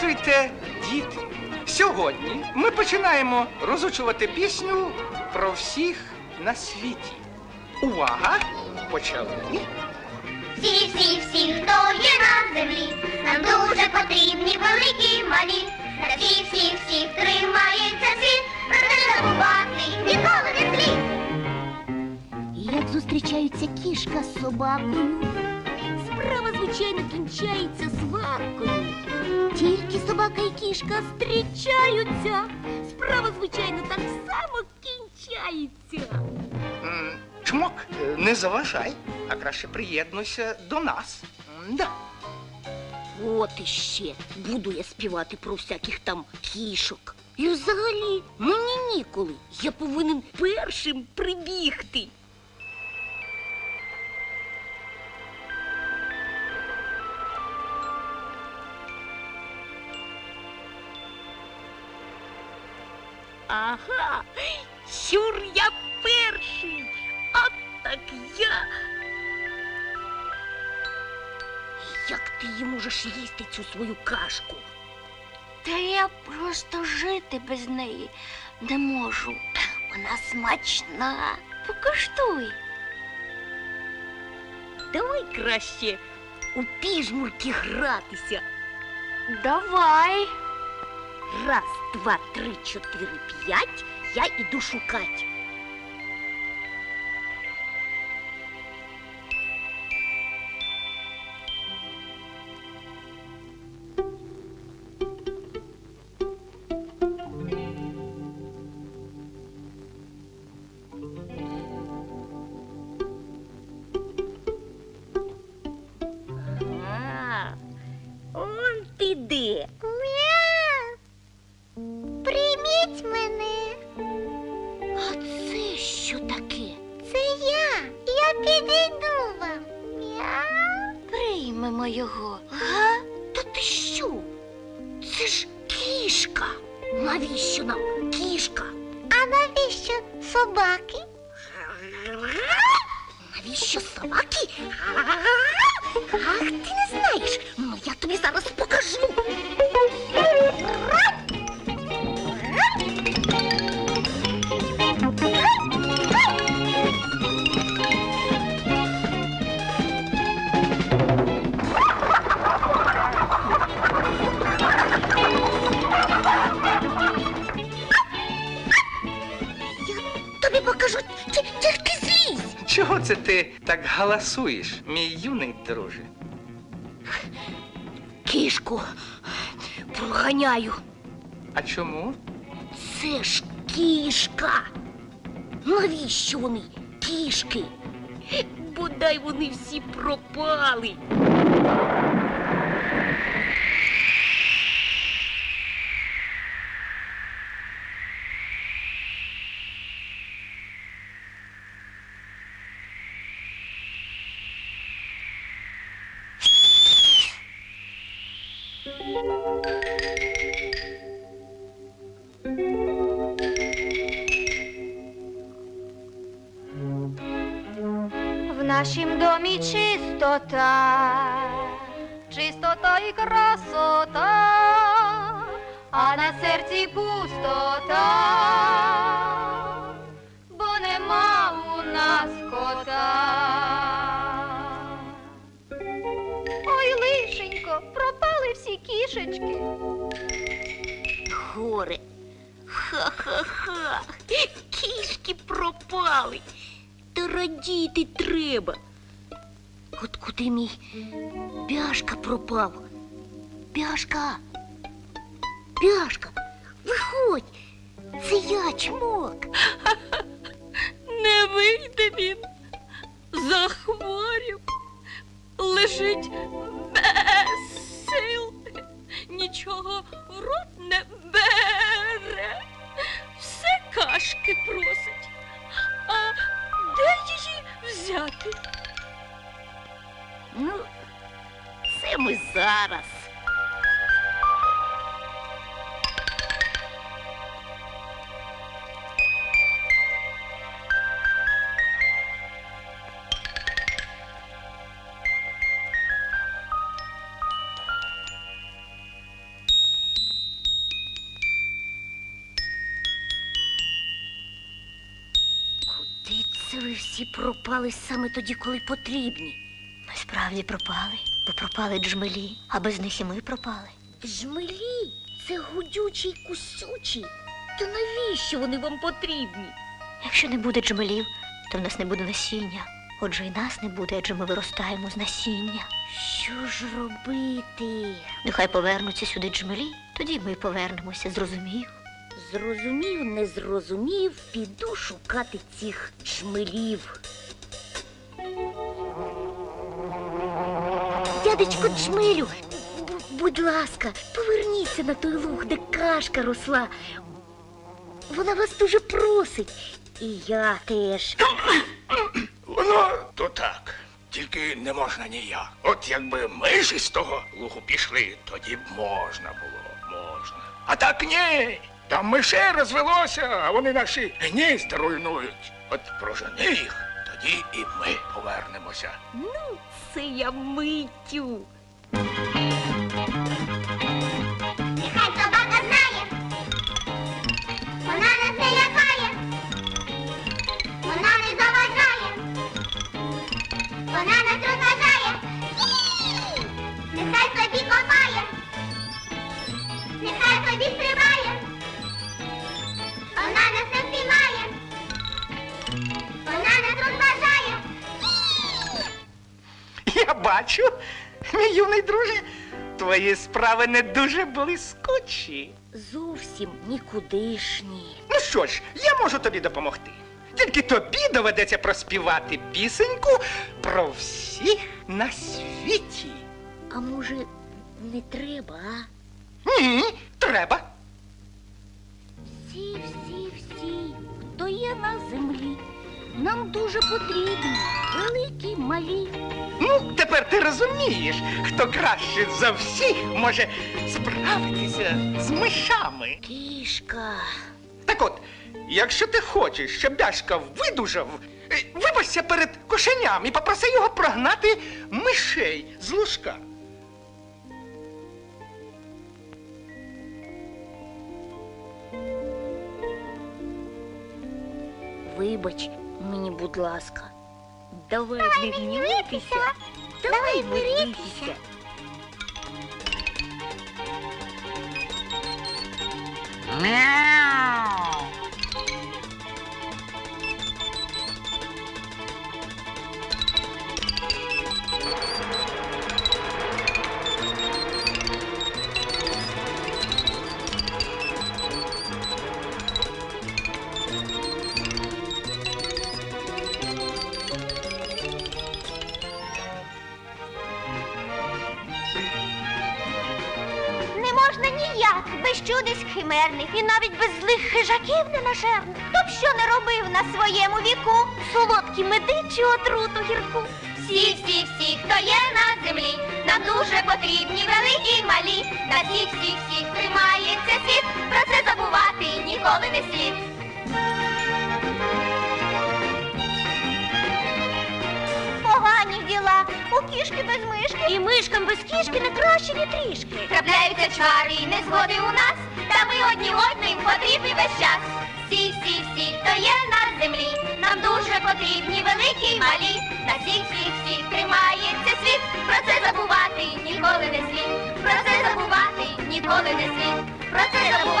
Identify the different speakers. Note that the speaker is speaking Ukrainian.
Speaker 1: Здравствуйте, діти! Сьогодні ми починаємо розучувати пісню про всіх на світі. Увага! Почали!
Speaker 2: Всі, всі, всі, хто є на землі, нам дуже потрібні великі малі. На всі, всі, всі тримається світ, проте не забувати ніколи не слід.
Speaker 3: Як зустрічаються кішка з собакою? Звичайно, кінчається сваркою. Тільки собака і кішка зустрічаються. Справа, звичайно, так само кінчається.
Speaker 1: М, Чмок, е, не заважай, а краще приєднуйся до нас. Да.
Speaker 3: От іще буду я співати про всяких там кішок. І взагалі мені ніколи. Я повинен першим прибігти. Ага, сюр я перший. От так я. Як ти її можеш їсти цю свою кашку?
Speaker 4: Та я просто жити без неї не можу. Вона смачна. Покуштуй.
Speaker 3: Давай краще у піжмурки гратися.
Speaker 4: Давай.
Speaker 3: Раз, два, три, чотири, п'ять. Я іду шукать.
Speaker 4: Його.
Speaker 3: Га? Та ти що? Це ж кішка. Навіщо нам кішка?
Speaker 2: А навіщо собаки?
Speaker 3: Навіщо собаки? Ах, ти не знаєш. Ну я тобі зараз покажу.
Speaker 1: Ти так галасуєш, мій юний друже?
Speaker 3: Кішку проганяю.
Speaker 1: А чому?
Speaker 3: Це ж кішка. Навіщо вони кішки? Бодай вони всі пропали.
Speaker 4: В нашім домі чистота, чистота і красота, а на серці пустота, Кішечки.
Speaker 3: Горе. Ха-ха-ха. Кішки пропали. Та радіти треба. От куди мій бяшка пропав? Бяшка. Бяшка, виходь. Це я чмок.
Speaker 5: Не вийде він. Захворів. Лежить де
Speaker 3: ми зараз? Куди це ви всі пропали саме тоді, коли потрібні?
Speaker 6: Насправді пропали бо пропали джмелі, а без них і ми пропали.
Speaker 3: Жмелі, це гудючі й кусючі. То навіщо вони вам потрібні?
Speaker 6: Якщо не буде джмелів, то в нас не буде насіння. Отже, і нас не буде, адже ми виростаємо з насіння.
Speaker 3: Що ж робити?
Speaker 6: Нехай повернуться сюди джмелі, тоді ми повернемося, зрозумів.
Speaker 3: Зрозумів, не зрозумів, піду шукати цих джмелів. Дядечко Джмелю, будь ласка, поверніться на той луг, де кашка росла. Вона вас дуже просить. І я теж.
Speaker 1: Воно то так. Тільки не можна ніяк. От якби ми ж із того лугу пішли, тоді б можна було, можна. А так ні. Там мишей розвелося, а вони наші гнізда руйнують. От прожени їх, тоді і ми повернемося.
Speaker 3: Ну, це я миттю.
Speaker 1: Бачу, мій юний друже, твої справи не дуже блискучі.
Speaker 3: Зовсім нікудишні.
Speaker 1: Ну що ж, я можу тобі допомогти. Тільки тобі доведеться проспівати пісеньку про всіх на світі.
Speaker 3: А може, не треба, а?
Speaker 1: Ні, треба.
Speaker 3: Всі, всі, всі, хто є на землі, нам дуже потрібні, великі, малі.
Speaker 1: Ну, тепер ти розумієш, хто краще за всіх може справитися з мишами.
Speaker 3: Кішка.
Speaker 1: Так от, якщо ти хочеш, щоб Дашка видужав, е, вибачся перед кошеням і попроси його прогнати мишей з лужка.
Speaker 3: Вибач мені, будь ласка. Давай, не гнівитися. Давай миритися.
Speaker 4: Не можна ніяк, без чудес химерних і навіть без злих хижаків ненажерних. Хто б що не робив на своєму віку, солодкі меди чи отруту гірку. Всі, всі, всі, хто є на землі, нам дуже потрібні великі й малі. На всіх, всіх, всіх тримається світ, про це забувати ніколи не слід. Погані діла, у кішки без мишки. І мишкам без кішки не краще ні трішки. Трапляються чвари і незгоди у нас, та ми одні одним потрібні весь час. Всі, всі, всі, хто є на землі, нам дуже потрібні великі й малі. На всіх, всіх, всіх тримається світ, про це забувати ніколи не слід. Про це забувати ніколи не слід. Про це забувати.